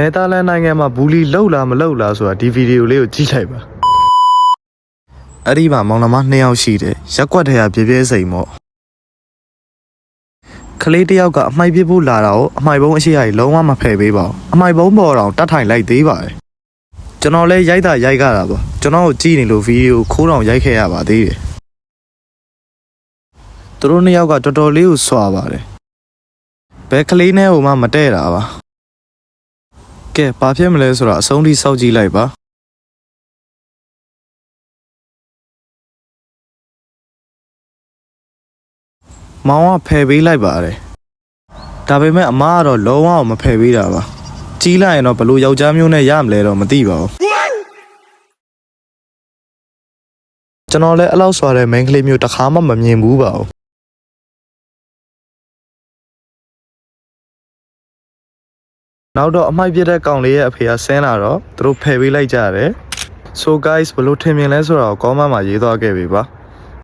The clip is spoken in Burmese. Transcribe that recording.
နယ်သာလန်နိုင်ငံမှာဘူလီလှုပ်လားမလှုပ်လားဆိုတာဒီဗီဒီယိုလေးကိုကြည့်လိုက်ပါအဲ့ဒီမှာမောင်နှမနှစ်ယောက်ရှိတယ်ရက်ကွက်ထဲကပြပြဲစိန်ပေါ့ကလေးတစ်ယောက်ကအမိုက်ပြဖို့လာတာကိုအမိုက်ဘုံအရှိအကြီးလုံးဝမဖယ်ပေးပါဘူးအမိုက်ဘုံပေါ်တော့တတ်ထိုင်လိုက်သေးပါတယ်ကျွန်တော်လည်းရိုက်တာရိုက်ကြတာပေါ့ကျွန်တော်ကိုကြည့်နေလို့ဗီဒီယိုခိုးတောင်ရိုက်ခဲ့ရပါသေးတယ်သူတို့နှစ်ယောက်ကတော်တော်လေးကိုစွာပါတယ်ဘယ်ကလေးနဲ့ဟိုမှမတဲ့တာပါ ကဲဘာဖြစ်မလဲဆိုတော့အဆုံးထိစောင့်ကြည့်လိုက်ပါမောင်ကဖယ်ပေးလိုက်ပါတယ်ဒါပေမဲ့အမားကတော့လုံးဝမဖယ်ပေးတာပါကြီးလိုက်ရင်တော့ဘလို့ယောက်ျားမျိုးနဲ့ရမလဲတော့မသိပါဘူးကျွန်တော်လည်းအဲ့လောက်စွာတဲ့မိန်းကလေးမျိုးတစ်ခါမှမမြင်ဘူးပါဘူး နောက်တော့အမိုက်ပြတဲ့ကောင်လေးရဲ့အဖေကဆင်းလာတော့သူတို့ဖယ်ပေးလိုက်ကြတယ် So guys ဘလို့ထင်မြင်လဲဆိုတော့ comment မှာရေးသွားခဲ့ပြီပါ